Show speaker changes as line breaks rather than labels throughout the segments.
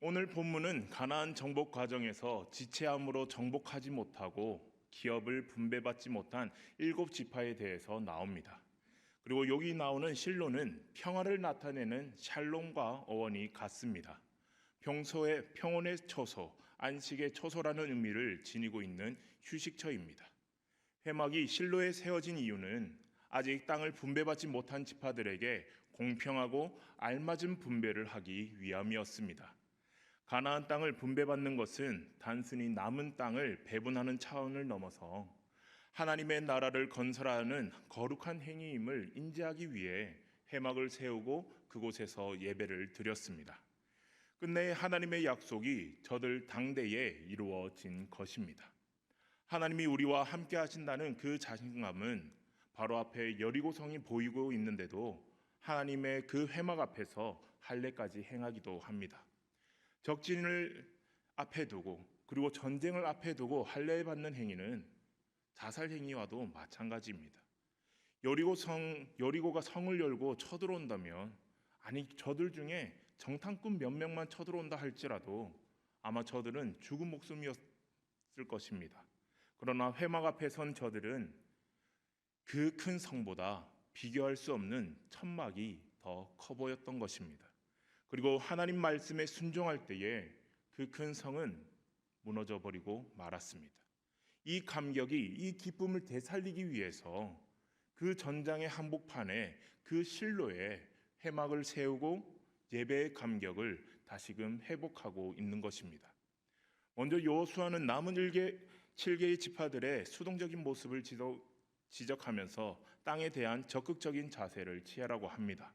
오늘 본문은 가나안 정복 과정에서 지체함으로 정복하지 못하고 기업을 분배받지 못한 일곱 지파에 대해서 나옵니다. 그리고 여기 나오는 실로는 평화를 나타내는 샬롬과 어원이 같습니다. 평소에 평온의 처소, 안식의 처소라는 의미를 지니고 있는 휴식처입니다. 회막이 실로에 세워진 이유는 아직 땅을 분배받지 못한 지파들에게 공평하고 알맞은 분배를 하기 위함이었습니다. 가나안 땅을 분배받는 것은 단순히 남은 땅을 배분하는 차원을 넘어서 하나님의 나라를 건설하는 거룩한 행위임을 인지하기 위해 회막을 세우고 그곳에서 예배를 드렸습니다. 끝내 하나님의 약속이 저들 당대에 이루어진 것입니다. 하나님이 우리와 함께 하신다는 그 자신감은 바로 앞에 여리고성이 보이고 있는데도 하나님의 그 회막 앞에서 할례까지 행하기도 합니다. 적진을 앞에 두고 그리고 전쟁을 앞에 두고 할례 받는 행위는 자살 행위와도 마찬가지입니다. 여리고 성 여리고가 성을 열고 쳐들어온다면 아니 저들 중에 정탐꾼 몇 명만 쳐들어온다 할지라도 아마 저들은 죽은 목숨이었을 것입니다. 그러나 회막 앞에 선 저들은 그 큰 성보다 비교할 수 없는 천막이 더 커 보였던 것입니다. 그리고 하나님 말씀에 순종할 때에 그 큰 성은 무너져 버리고 말았습니다. 이 감격이 이 기쁨을 되살리기 위해서 그 전장의 한복판에 그 실로에 회막을 세우고 예배의 감격을 다시금 회복하고 있는 것입니다. 먼저 여호수아는 남은 1개 7개의 지파들의 수동적인 모습을 지적하면서 땅에 대한 적극적인 자세를 취하라고 합니다.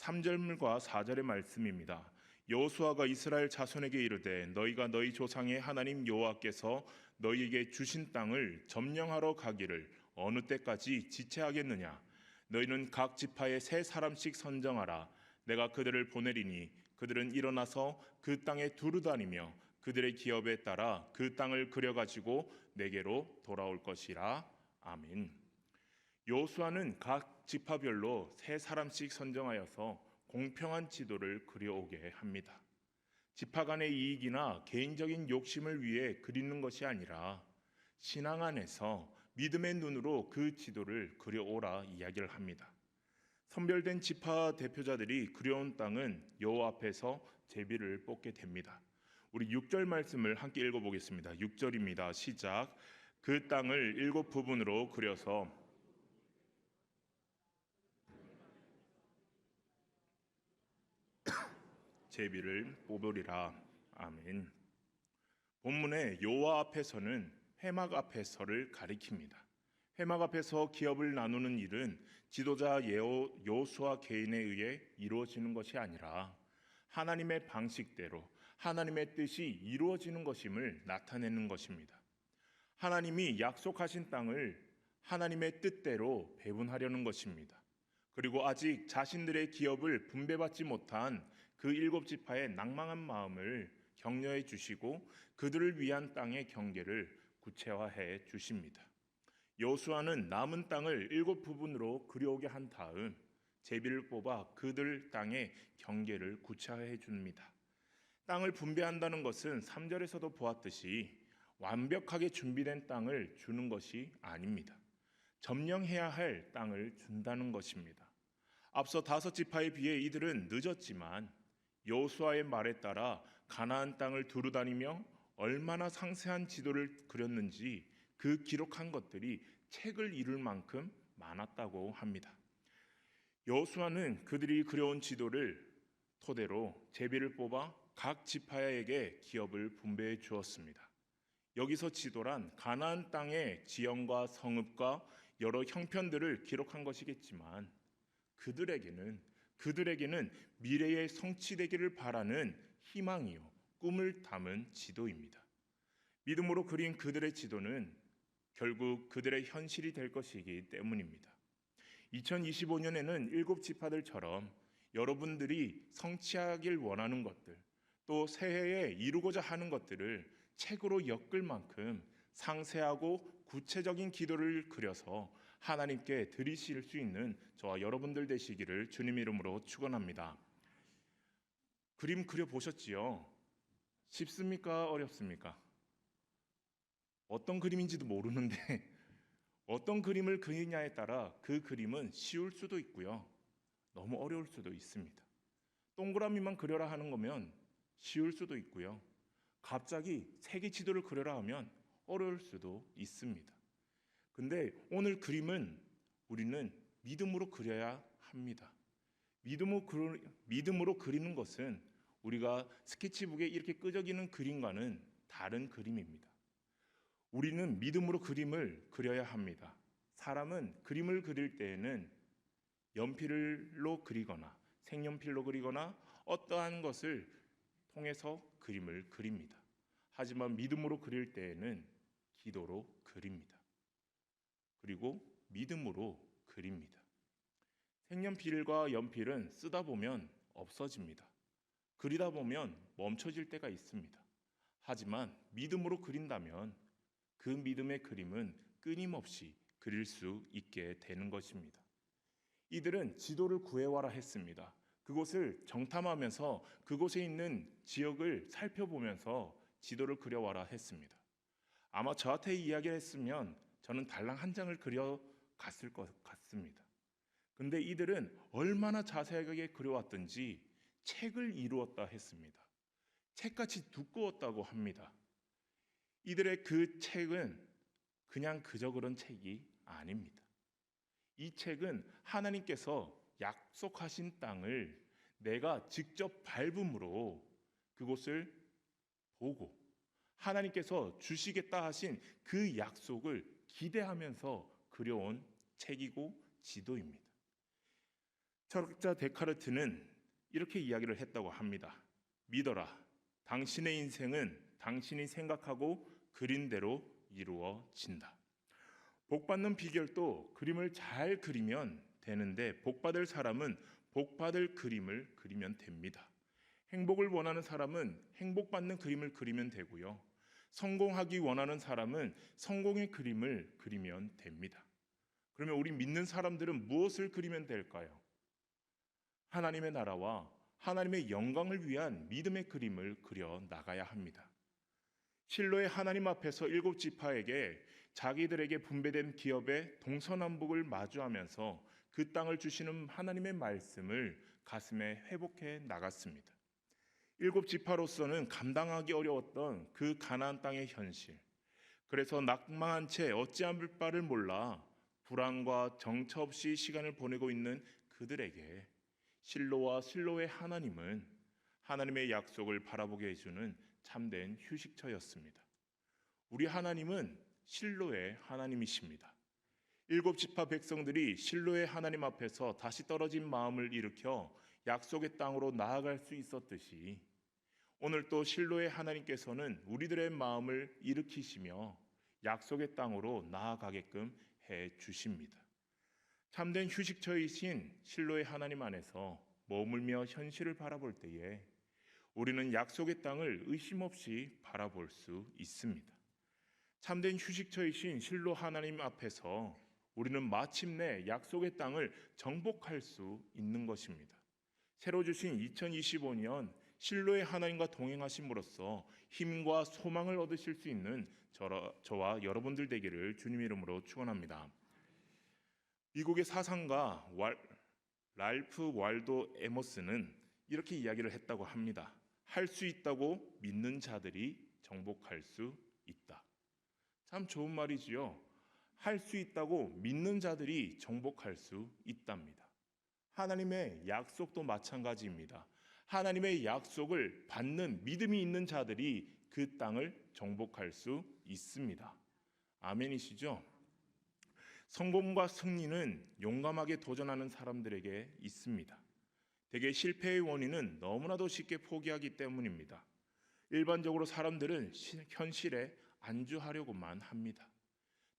3절과 4절의 말씀입니다. 여호수아가 이스라엘 자손에게 이르되 너희가 너희 조상의 하나님 여호와께서 너희에게 주신 땅을 점령하러 가기를 어느 때까지 지체하겠느냐 너희는 각 지파에 세 사람씩 선정하라 내가 그들을 보내리니 그들은 일어나서 그 땅에 두루 다니며 그들의 기업에 따라 그 땅을 그려 가지고 내게로 돌아올 것이라 아멘. 여호수아는 각 지파별로 세 사람씩 선정하여서 공평한 지도를 그려오게 합니다. 지파 간의 이익이나 개인적인 욕심을 위해 그리는 것이 아니라 신앙 안에서 믿음의 눈으로 그 지도를 그려오라 이야기를 합니다. 선별된 지파 대표자들이 그려온 땅은 여호와 앞에서 제비를 뽑게 됩니다. 우리 6절 말씀을 함께 읽어보겠습니다. 6절입니다. 시작. 그 땅을 일곱 부분으로 그려서 제비를 뽑으리라. 아멘. 본문의 여호와 앞에서는 회막 앞에서를 가리킵니다. 회막 앞에서 기업을 나누는 일은 지도자 여호수아 개인에 의해 이루어지는 것이 아니라 하나님의 방식대로 하나님의 뜻이 이루어지는 것임을 나타내는 것입니다. 하나님이 약속하신 땅을 하나님의 뜻대로 배분하려는 것입니다. 그리고 아직 자신들의 기업을 분배받지 못한 그 일곱 지파의 낭망한 마음을 격려해 주시고 그들을 위한 땅의 경계를 구체화해 주십니다. 여수아는 남은 땅을 일곱 부분으로 그려오게 한 다음 제비를 뽑아 그들 땅의 경계를 구체화해 줍니다. 땅을 분배한다는 것은 3절에서도 보았듯이 완벽하게 준비된 땅을 주는 것이 아닙니다. 점령해야 할 땅을 준다는 것입니다. 앞서 다섯 지파에 비해 이들은 늦었지만 여호수아의 말에 따라 가나안 땅을 두루 다니며 얼마나 상세한 지도를 그렸는지 그 기록한 것들이 책을 이룰 만큼 많았다고 합니다. 여호수아는 그들이 그려온 지도를 토대로 제비를 뽑아 각 지파에게 기업을 분배해 주었습니다. 여기서 지도란 가나안 땅의 지형과 성읍과 여러 형편들을 기록한 것이겠지만 그들에게는 그들에게는 미래의 성취되기를 바라는 희망이요 꿈을 담은 지도입니다. 믿음으로 그린 그들의 지도는 결국 그들의 현실이 될 것이기 때문입니다. 2025년에는 일곱 지파들처럼 여러분들이 성취하길 원하는 것들, 또 새해에 이루고자 하는 것들을 책으로 엮을 만큼 상세하고 구체적인 기도를 그려서 하나님께 드리실 수 있는 저와 여러분들 되시기를 주님 이름으로 축원합니다. 그림 그려 보셨지요? 쉽습니까? 어렵습니까? 어떤 그림인지도 모르는데 어떤 그림을 그리냐에 따라 그 그림은 쉬울 수도 있고요. 너무 어려울 수도 있습니다. 동그라미만 그려라 하는 거면 쉬울 수도 있고요. 갑자기 세계 지도를 그려라 하면 어려울 수도 있습니다. 근데 오늘 그림은 우리는 믿음으로 그려야 합니다. 믿음으로, 그려, 믿음으로 그리는 것은 우리가 스케치북에 이렇게 끄적이는 그림과는 다른 그림입니다. 우리는 믿음으로 그림을 그려야 합니다. 사람은 그림을 그릴 때에는 연필로 그리거나 색연필로 그리거나 어떠한 것을 통해서 그림을 그립니다. 하지만 믿음으로 그릴 때에는 기도로 그립니다. 그리고 믿음으로 그립니다. 색연필과 연필은 쓰다 보면 없어집니다. 그리다 보면 멈춰질 때가 있습니다. 하지만 믿음으로 그린다면 그 믿음의 그림은 끊임없이 그릴 수 있게 되는 것입니다. 이들은 지도를 구해와라 했습니다. 그곳을 정탐하면서 그곳에 있는 지역을 살펴보면서 지도를 그려와라 했습니다. 아마 저한테 이야기를 했으면 저는 달랑 한 장을 그려 갔을 것 같습니다. 근데 이들은 얼마나 자세하게 그려왔던지 책을 이루었다 했습니다. 책같이 두꺼웠다고 합니다. 이들의 그 책은 그냥 그저 그런 책이 아닙니다. 이 책은 하나님께서 약속하신 땅을 내가 직접 밟음으로 그곳을 보고 하나님께서 주시겠다 하신 그 약속을 기대하면서 그려온 책이고 지도입니다. 철학자 데카르트는 이렇게 이야기를 했다고 합니다. 믿어라. 당신의 인생은 당신이 생각하고 그린 대로 이루어진다. 복 받는 비결도 그림을 잘 그리면 되는데 복 받을 사람은 복 받을 그림을 그리면 됩니다. 행복을 원하는 사람은 행복 받는 그림을 그리면 되고요. 성공하기 원하는 사람은 성공의 그림을 그리면 됩니다. 그러면 우리 믿는 사람들은 무엇을 그리면 될까요? 하나님의 나라와 하나님의 영광을 위한 믿음의 그림을 그려 나가야 합니다. 실로의 하나님 앞에서 일곱 지파에게 자기들에게 분배된 기업의 동서남북을 마주하면서 그 땅을 주시는 하나님의 말씀을 가슴에 회복해 나갔습니다. 일곱 지파로서는 감당하기 어려웠던 그 가나안 땅의 현실. 그래서 낙망한 채 어찌할 바를 몰라 불안과 정처 없이 시간을 보내고 있는 그들에게 실로와 실로의 하나님은 하나님의 약속을 바라보게 해주는 참된 휴식처였습니다. 우리 하나님은 실로의 하나님이십니다. 일곱 지파 백성들이 실로의 하나님 앞에서 다시 떨어진 마음을 일으켜 약속의 땅으로 나아갈 수 있었듯이 오늘 또 실로의 하나님께서는 우리들의 마음을 일으키시며 약속의 땅으로 나아가게끔 해 주십니다. 참된 휴식처이신 실로의 하나님 안에서 머물며 현실을 바라볼 때에 우리는 약속의 땅을 의심 없이 바라볼 수 있습니다. 참된 휴식처이신 실로 하나님 앞에서 우리는 마침내 약속의 땅을 정복할 수 있는 것입니다. 새로 주신 2025년 실로의 하나님과 동행하심으로써 힘과 소망을 얻으실 수 있는 저와 여러분들 되기를 주님 이름으로 축원합니다. 미국의 사상가 랄프 왈도 에머스는 이렇게 이야기를 했다고 합니다. 할 수 있다고 믿는 자들이 정복할 수 있다. 참 좋은 말이지요. 할 수 있다고 믿는 자들이 정복할 수 있답니다. 하나님의 약속도 마찬가지입니다. 하나님의 약속을 받는 믿음이 있는 자들이 그 땅을 정복할 수 있습니다. 아멘이시죠? 성공과 승리는 용감하게 도전하는 사람들에게 있습니다. 대개 실패의 원인은 너무나도 쉽게 포기하기 때문입니다. 일반적으로 사람들은 현실에 안주하려고만 합니다.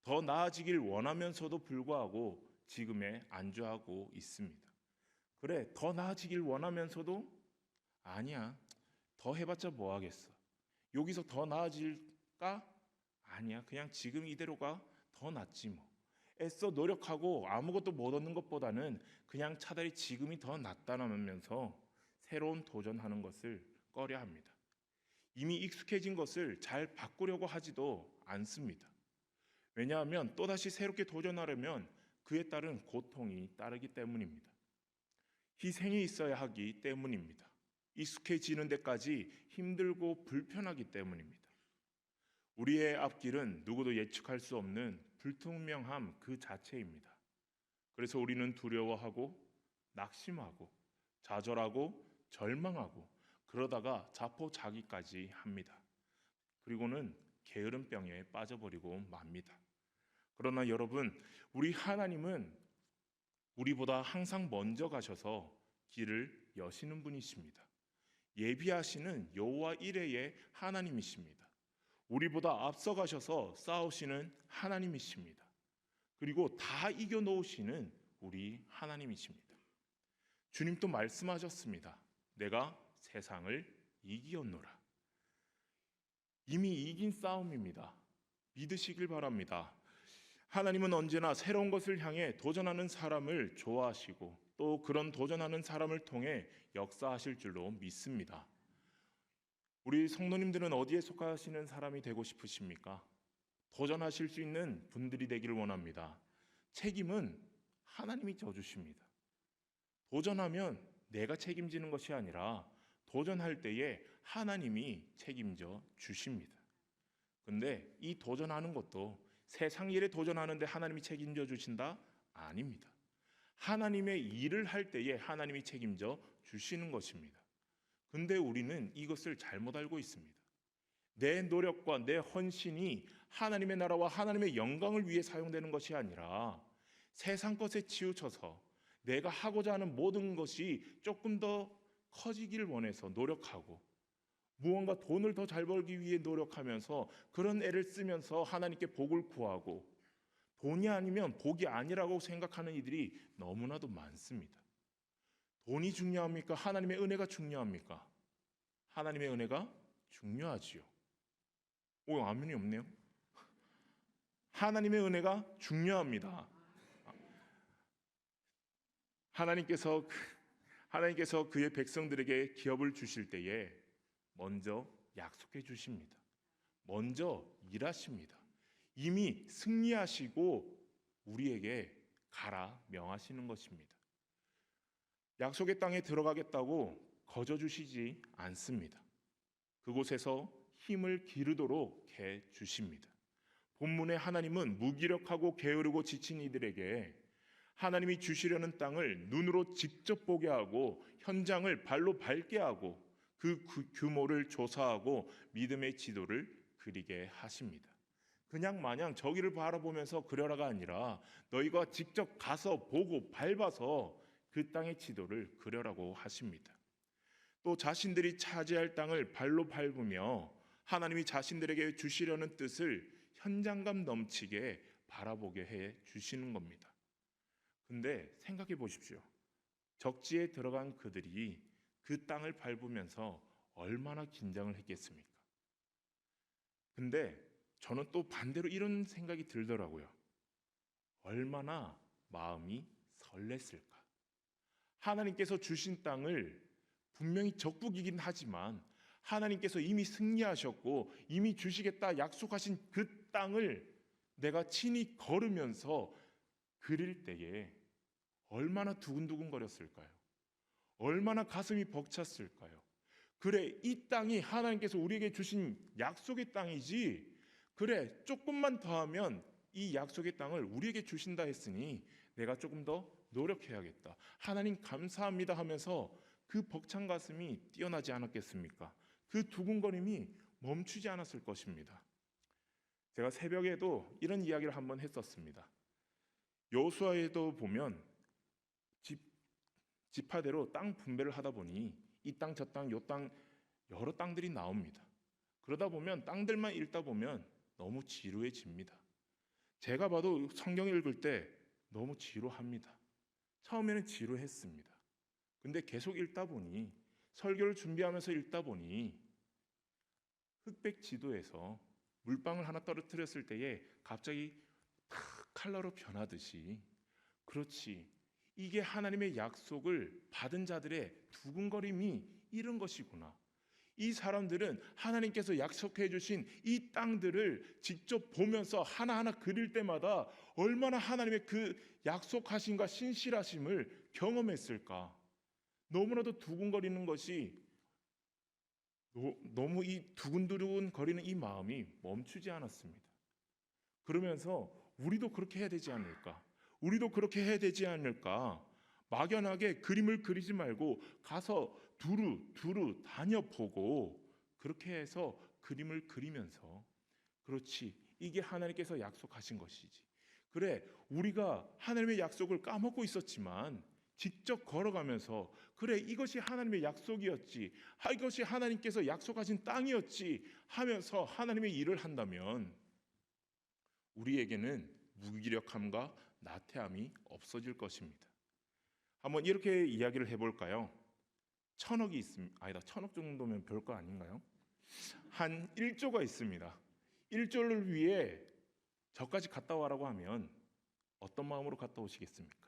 더 나아지길 원하면서도 불구하고 지금에 안주하고 있습니다. 그래, 더 나아지길 원하면서도 아니야. 더 해봤자 뭐 하겠어. 여기서 더 나아질까? 아니야. 그냥 지금 이대로가 더 낫지 뭐. 애써 노력하고 아무것도 못 얻는 것보다는 그냥 차라리 지금이 더 낫다라면서 새로운 도전하는 것을 꺼려 합니다. 이미 익숙해진 것을 잘 바꾸려고 하지도 않습니다. 왜냐하면 또다시 새롭게 도전하려면 그에 따른 고통이 따르기 때문입니다. 희생이 있어야 하기 때문입니다. 익숙해지는 데까지 힘들고 불편하기 때문입니다. 우리의 앞길은 누구도 예측할 수 없는 불투명함 그 자체입니다. 그래서 우리는 두려워하고 낙심하고 좌절하고 절망하고 그러다가 자포자기까지 합니다. 그리고는 게으름병에 빠져버리고 맙니다. 그러나 여러분, 우리 하나님은 우리보다 항상 먼저 가셔서 길을 여시는 분이십니다. 예비하시는 여호와 이레의 하나님이십니다. 우리보다 앞서 가셔서 싸우시는 하나님이십니다. 그리고 다 이겨 놓으시는 우리 하나님이십니다. 주님도 말씀하셨습니다. 내가 세상을 이기었노라. 이미 이긴 싸움입니다. 믿으시길 바랍니다. 하나님은 언제나 새로운 것을 향해 도전하는 사람을 좋아하시고 또 그런 도전하는 사람을 통해 역사하실 줄로 믿습니다. 우리 성도님들은 어디에 속하시는 사람이 되고 싶으십니까? 도전하실 수 있는 분들이 되기를 원합니다. 책임은 하나님이 져주십니다. 도전하면 내가 책임지는 것이 아니라 도전할 때에 하나님이 책임져 주십니다. 근데 이 도전하는 것도 세상 일에 도전하는데 하나님이 책임져 주신다? 아닙니다. 하나님의 일을 할 때에 하나님이 책임져 주시는 것입니다. 근데 우리는 이것을 잘못 알고 있습니다. 내 노력과 내 헌신이 하나님의 나라와 하나님의 영광을 위해 사용되는 것이 아니라 세상 것에 치우쳐서 내가 하고자 하는 모든 것이 조금 더 커지기를 원해서 노력하고 무언가 돈을 더 잘 벌기 위해 노력하면서 그런 애를 쓰면서 하나님께 복을 구하고 돈이 아니면 복이 아니라고 생각하는 이들이 너무나도 많습니다. 돈이 중요합니까? 하나님의 은혜가 중요합니까? 하나님의 은혜가 중요하지요. 오, 아멘이 없네요. 하나님의 은혜가 중요합니다. 하나님께서 하나님께서 그의 백성들에게 기업을 주실 때에 먼저 약속해 주십니다. 먼저 일하십니다. 이미 승리하시고 우리에게 가라 명하시는 것입니다. 약속의 땅에 들어가겠다고 거저 주시지 않습니다. 그곳에서 힘을 기르도록 해 주십니다. 본문의 하나님은 무기력하고 게으르고 지친 이들에게 하나님이 주시려는 땅을 눈으로 직접 보게 하고 현장을 발로 밟게 하고 그 규모를 조사하고 믿음의 지도를 그리게 하십니다. 그냥 마냥 저기를 바라보면서 그려라가 아니라 너희가 직접 가서 보고 밟아서 그 땅의 지도를 그려라고 하십니다. 또 자신들이 차지할 땅을 발로 밟으며 하나님이 자신들에게 주시려는 뜻을 현장감 넘치게 바라보게 해 주시는 겁니다. 근데 생각해 보십시오. 적지에 들어간 그들이 그 땅을 밟으면서 얼마나 긴장을 했겠습니까? 근데 저는 또 반대로 이런 생각이 들더라고요. 얼마나 마음이 설렜을까? 하나님께서 주신 땅을 분명히 적국이긴 하지만 하나님께서 이미 승리하셨고 이미 주시겠다 약속하신 그 땅을 내가 친히 걸으면서 그릴 때에 얼마나 두근두근 거렸을까요? 얼마나 가슴이 벅찼을까요? 그래, 이 땅이 하나님께서 우리에게 주신 약속의 땅이지. 그래, 조금만 더 하면 이 약속의 땅을 우리에게 주신다 했으니 내가 조금 더 노력해야겠다. 하나님 감사합니다 하면서 그 벅찬 가슴이 뛰어나지 않았겠습니까? 그 두근거림이 멈추지 않았을 것입니다. 제가 새벽에도 이런 이야기를 한번 했었습니다. 여수아에도 보면 집 지파대로 땅 분배를 하다 보니 이 땅 저 땅 요 땅 여러 땅들이 나옵니다. 그러다 보면 땅들만 읽다 보면 너무 지루해집니다. 제가 봐도 성경 읽을 때 너무 지루합니다. 처음에는 지루했습니다. 근데 계속 읽다 보니 설교를 준비하면서 읽다 보니 흑백 지도에서 물방울 하나 떨어뜨렸을 때에 갑자기 탁 칼라로 변하듯이 그렇지 이게 하나님의 약속을 받은 자들의 두근거림이 이런 것이구나. 이 사람들은 하나님께서 약속해 주신 이 땅들을 직접 보면서 하나하나 그릴 때마다 얼마나 하나님의 그 약속하심과 신실하심을 경험했을까? 너무나도 두근거리는 것이 노- 너무 이 두근두근 거리는 이 마음이 멈추지 않았습니다. 그러면서 우리도 그렇게 해야 되지 않을까? 우리도 그렇게 해야 되지 않을까? 막연하게 그림을 그리지 말고 가서 두루 두루 다녀보고 그렇게 해서 그림을 그리면서 그렇지 이게 하나님께서 약속하신 것이지. 그래 우리가 하나님의 약속을 까먹고 있었지만 직접 걸어가면서 그래 이것이 하나님의 약속이었지 아, 이것이 하나님께서 약속하신 땅이었지 하면서 하나님의 일을 한다면 우리에게는 무기력함과 나태함이 없어질 것입니다. 한번 이렇게 이야기를 해볼까요? 천억이 있습니다. 아니다, 천억 정도면 별 거 아닌가요? 한 1조가 있습니다. 1조를 위해 저까지 갔다 와라고 하면 어떤 마음으로 갔다 오시겠습니까?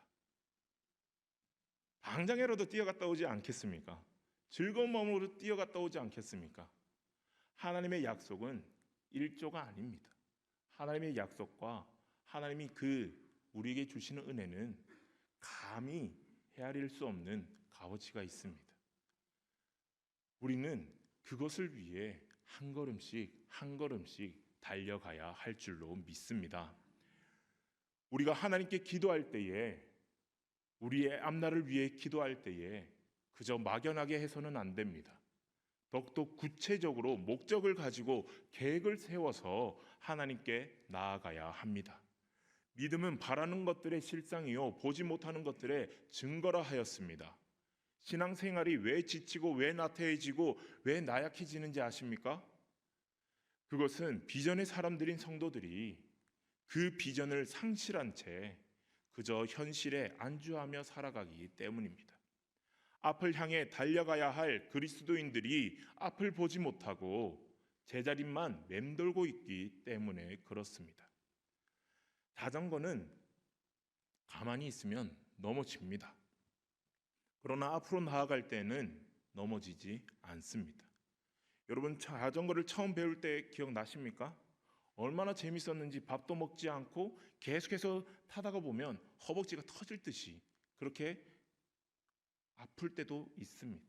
당장이라도 뛰어갔다 오지 않겠습니까? 즐거운 마음으로 뛰어갔다 오지 않겠습니까? 하나님의 약속은 1조가 아닙니다. 하나님의 약속과 하나님이 그 우리에게 주시는 은혜는 감히 헤아릴 수 없는 값어치가 있습니다. 우리는 그것을 위해 한 걸음씩 한 걸음씩 달려가야 할 줄로 믿습니다. 우리가 하나님께 기도할 때에 우리의 앞날을 위해 기도할 때에 그저 막연하게 해서는 안 됩니다. 더욱더 구체적으로 목적을 가지고 계획을 세워서 하나님께 나아가야 합니다. 믿음은 바라는 것들의 실상이요 보지 못하는 것들의 증거라 하였습니다. 신앙생활이 왜 지치고 왜 나태해지고 왜 나약해지는지 아십니까? 그것은 비전의 사람들인 성도들이 그 비전을 상실한 채 그저 현실에 안주하며 살아가기 때문입니다. 앞을 향해 달려가야 할 그리스도인들이 앞을 보지 못하고 제자리만 맴돌고 있기 때문에 그렇습니다. 자전거는 가만히 있으면 넘어집니다. 그러나 앞으로 나아갈 때는 넘어지지 않습니다. 여러분 자전거를 처음 배울 때 기억나십니까? 얼마나 재밌었는지 밥도 먹지 않고 계속해서 타다가 보면 허벅지가 터질 듯이 그렇게 아플 때도 있습니다.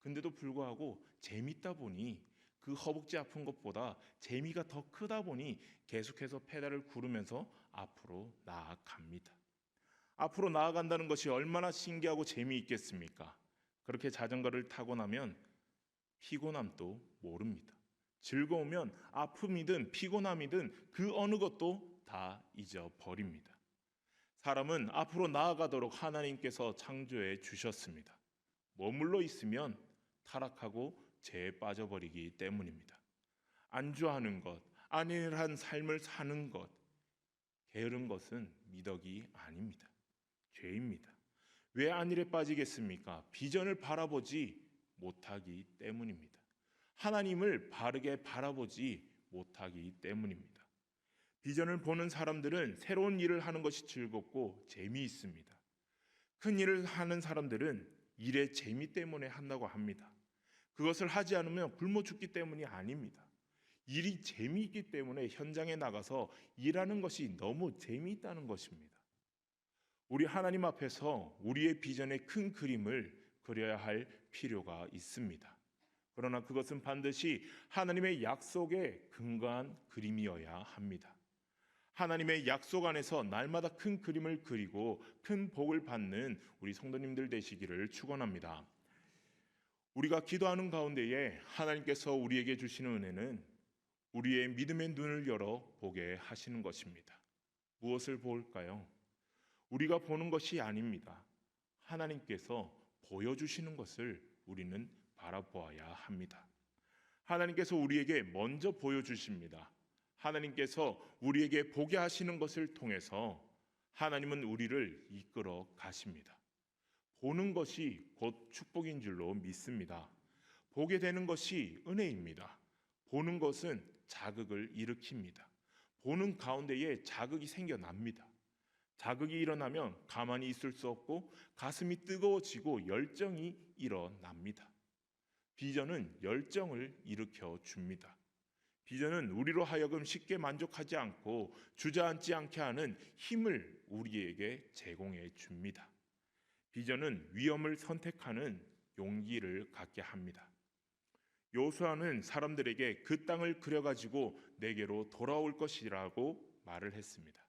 근데도 불구하고 재밌다 보니 그 허벅지 아픈 것보다 재미가 더 크다 보니 계속해서 페달을 구르면서 앞으로 나아갑니다. 앞으로 나아간다는 것이 얼마나 신기하고 재미있겠습니까? 그렇게 자전거를 타고 나면 피곤함도 모릅니다. 즐거우면 아픔이든 피곤함이든 그 어느 것도 다 잊어버립니다. 사람은 앞으로 나아가도록 하나님께서 창조해 주셨습니다. 머물러 있으면 타락하고 죄에 빠져버리기 때문입니다. 안주하는 것, 안일한 삶을 사는 것, 게으른 것은 미덕이 아닙니다. 죄입니다. 왜 안일에 빠지겠습니까? 비전을 바라보지 못하기 때문입니다. 하나님을 바르게 바라보지 못하기 때문입니다. 비전을 보는 사람들은 새로운 일을 하는 것이 즐겁고 재미있습니다. 큰 일을 하는 사람들은 일의 재미 때문에 한다고 합니다. 그것을 하지 않으면 굶어 죽기 때문이 아닙니다. 일이 재미있기 때문에 현장에 나가서 일하는 것이 너무 재미있다는 것입니다. 우리 하나님 앞에서 우리의 비전의 큰 그림을 그려야 할 필요가 있습니다. 그러나 그것은 반드시 하나님의 약속에 근거한 그림이어야 합니다. 하나님의 약속 안에서 날마다 큰 그림을 그리고 큰 복을 받는 우리 성도님들 되시기를 축원합니다. 우리가 기도하는 가운데에 하나님께서 우리에게 주시는 은혜는 우리의 믿음의 눈을 열어 보게 하시는 것입니다. 무엇을 볼까요? 우리가 보는 것이 아닙니다. 하나님께서 보여주시는 것을 우리는 바라보아야 합니다. 하나님께서 우리에게 먼저 보여주십니다. 하나님께서 우리에게 보게 하시는 것을 통해서 하나님은 우리를 이끌어 가십니다. 보는 것이 곧 축복인 줄로 믿습니다. 보게 되는 것이 은혜입니다. 보는 것은 자극을 일으킵니다. 보는 가운데에 자극이 생겨납니다. 자극이 일어나면 가만히 있을 수 없고 가슴이 뜨거워지고 열정이 일어납니다. 비전은 열정을 일으켜 줍니다. 비전은 우리로 하여금 쉽게 만족하지 않고 주저앉지 않게 하는 힘을 우리에게 제공해 줍니다. 비전은 위험을 선택하는 용기를 갖게 합니다. 요수아는 사람들에게 그 땅을 그려 가지고 내게로 돌아올 것이라고 말을 했습니다.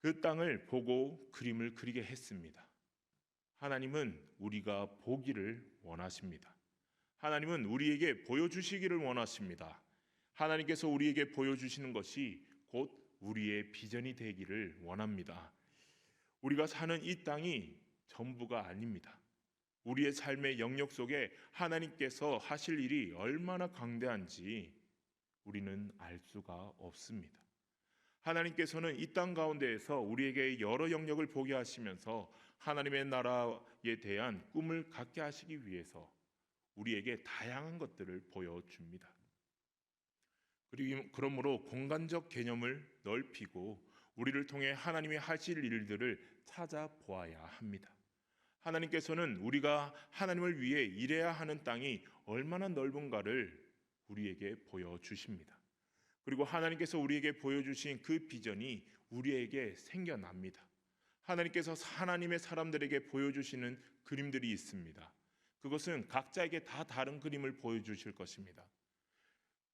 그 땅을 보고 그림을 그리게 했습니다. 하나님은 우리가 보기를 원하십니다. 하나님은 우리에게 보여주시기를 원하십니다. 하나님께서 우리에게 보여주시는 것이 곧 우리의 비전이 되기를 원합니다. 우리가 사는 이 땅이 전부가 아닙니다. 우리의 삶의 영역 속에 하나님께서 하실 일이 얼마나 강대한지 우리는 알 수가 없습니다. 하나님께서는 이 땅 가운데에서 우리에게 여러 영역을 보게 하시면서 하나님의 나라에 대한 꿈을 갖게 하시기 위해서 우리에게 다양한 것들을 보여줍니다. 그리고 그러므로 공간적 개념을 넓히고 우리를 통해 하나님이 하실 일들을 찾아보아야 합니다. 하나님께서는 우리가 하나님을 위해 일해야 하는 땅이 얼마나 넓은가를 우리에게 보여주십니다. 그리고 하나님께서 우리에게 보여주신 그 비전이 우리에게 생겨납니다. 하나님께서 하나님의 사람들에게 보여주시는 그림들이 있습니다. 그것은 각자에게 다 다른 그림을 보여주실 것입니다.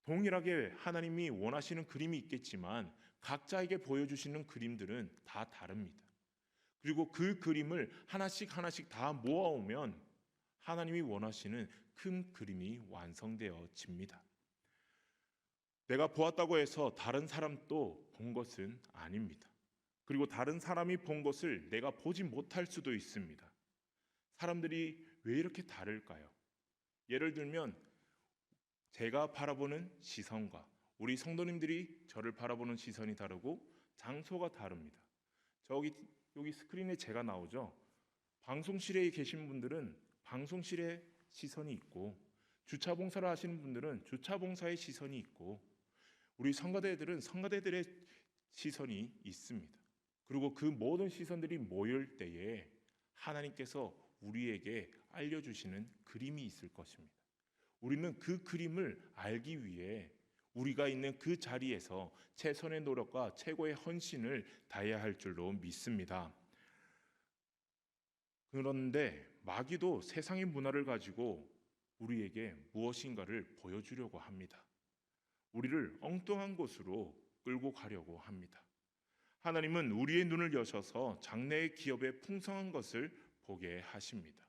동일하게 하나님이 원하시는 그림이 있겠지만 각자에게 보여주시는 그림들은 다 다릅니다. 그리고 그 그림을 하나씩 하나씩 다 모아오면 하나님이 원하시는 큰 그림이 완성되어집니다. 내가 보았다고 해서 다른 사람도 본 것은 아닙니다. 그리고 다른 사람이 본 것을 내가 보지 못할 수도 있습니다. 사람들이 왜 이렇게 다를까요? 예를 들면 제가 바라보는 시선과 우리 성도님들이 저를 바라보는 시선이 다르고 장소가 다릅니다. 저기 여기 스크린에 제가 나오죠. 방송실에 계신 분들은 방송실의 시선이 있고 주차 봉사를 하시는 분들은 주차 봉사의 시선이 있고 우리 성가대들은 성가대들의 시선이 있습니다. 그리고 그 모든 시선들이 모일 때에 하나님께서 우리에게 알려주시는 그림이 있을 것입니다. 우리는 그 그림을 알기 위해 우리가 있는 그 자리에서 최선의 노력과 최고의 헌신을 다해야 할 줄로 믿습니다. 그런데 마귀도 세상의 문화를 가지고 우리에게 무엇인가를 보여주려고 합니다. 우리를 엉뚱한 곳으로 끌고 가려고 합니다. 하나님은 우리의 눈을 여셔서 장래의 기업의 풍성한 것을 보게 하십니다.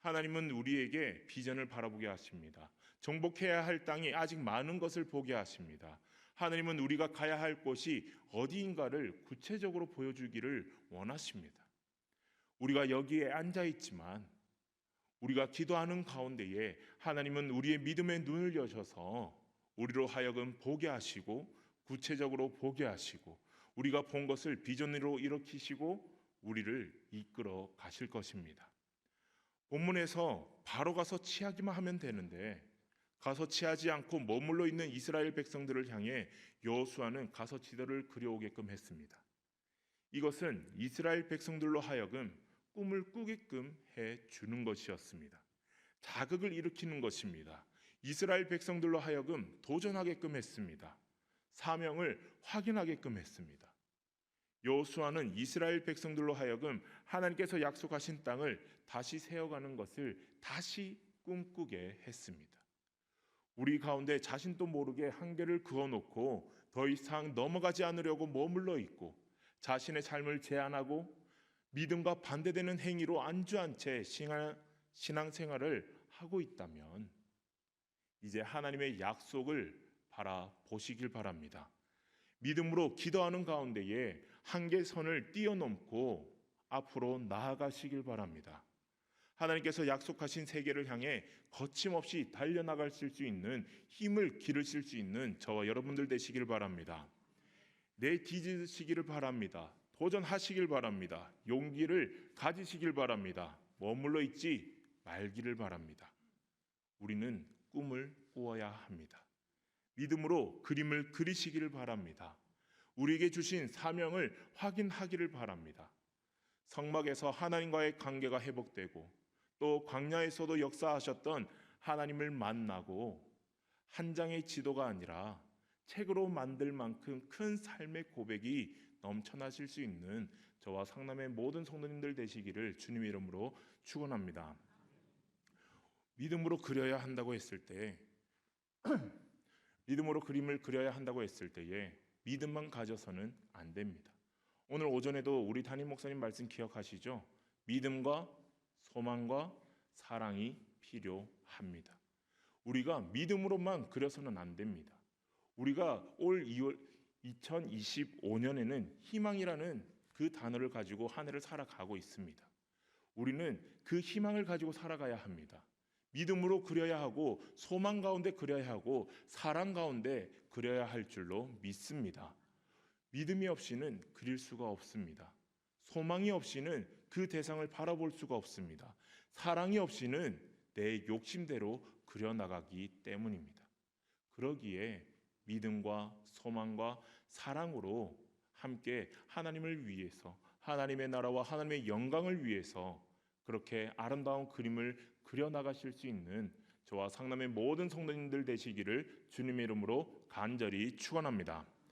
하나님은 우리에게 비전을 바라보게 하십니다. 정복해야 할 땅이 아직 많은 것을 보게 하십니다. 하나님은 우리가 가야 할 곳이 어디인가를 구체적으로 보여주기를 원하십니다. 우리가 여기에 앉아 있지만 우리가 기도하는 가운데에 하나님은 우리의 믿음의 눈을 여셔서 우리로 하여금 보게 하시고 구체적으로 보게 하시고 우리가 본 것을 비전으로 일으키시고 우리를 이끌어 가실 것입니다. 본문에서 바로 가서 취하기만 하면 되는데 가서 취하지 않고 머물러 있는 이스라엘 백성들을 향해 여호수아는 가서 지도를 그려오게끔 했습니다. 이것은 이스라엘 백성들로 하여금 꿈을 꾸게끔 해 주는 것이었습니다. 자극을 일으키는 것입니다. 이스라엘 백성들로 하여금 도전하게끔 했습니다. 사명을 확인하게끔 했습니다. 여호수아는 이스라엘 백성들로 하여금 하나님께서 약속하신 땅을 다시 세워가는 것을 다시 꿈꾸게 했습니다. 우리 가운데 자신도 모르게 한계를 그어놓고 더 이상 넘어가지 않으려고 머물러 있고 자신의 삶을 제한하고 믿음과 반대되는 행위로 안주한 채 신앙생활을 하고 있다면 이제 하나님의 약속을 바라보시길 바랍니다. 믿음으로 기도하는 가운데에 한계선을 뛰어넘고 앞으로 나아가시길 바랍니다. 하나님께서 약속하신 세계를 향해 거침없이 달려나갈 수 있는 힘을 기르실 수 있는 저와 여러분들 되시길 바랍니다. 내 뒤지시기를 바랍니다. 도전하시길 바랍니다. 용기를 가지시길 바랍니다. 머물러 있지 말기를 바랍니다. 우리는 꿈을 꾸어야 합니다. 믿음으로 그림을 그리시기를 바랍니다. 우리에게 주신 사명을 확인하기를 바랍니다. 성막에서 하나님과의 관계가 회복되고 또 광야에서도 역사하셨던 하나님을 만나고 한 장의 지도가 아니라 책으로 만들 만큼 큰 삶의 고백이 넘쳐나실 수 있는 저와 상남의 모든 성도님들 되시기를 주님 이름으로 축원합니다. 믿음으로 그려야 한다고 했을 때 믿음으로 그림을 그려야 한다고 했을 때에 믿음만 가져서는 안 됩니다. 오늘 오전에도 우리 담임 목사님 말씀 기억하시죠? 믿음과 소망과 사랑이 필요합니다. 우리가 믿음으로만 그려서는 안 됩니다. 우리가 올 2월 2025년에는 희망이라는 그 단어를 가지고 한 해를 살아가고 있습니다. 우리는 그 희망을 가지고 살아가야 합니다. 믿음으로 그려야 하고 소망 가운데 그려야 하고 사랑 가운데 그려야 할 줄로 믿습니다. 믿음이 없이는 그릴 수가 없습니다. 소망이 없이는 그 대상을 바라볼 수가 없습니다. 사랑이 없이는 내 욕심대로 그려 나가기 때문입니다. 그러기에 믿음과 소망과 사랑으로 함께 하나님을 위해서 하나님의 나라와 하나님의 영광을 위해서 그렇게 아름다운 그림을 그려 나가실 수 있는 저와 상남의 모든 성도님들 되시기를 주님의 이름으로 간절히 축원합니다.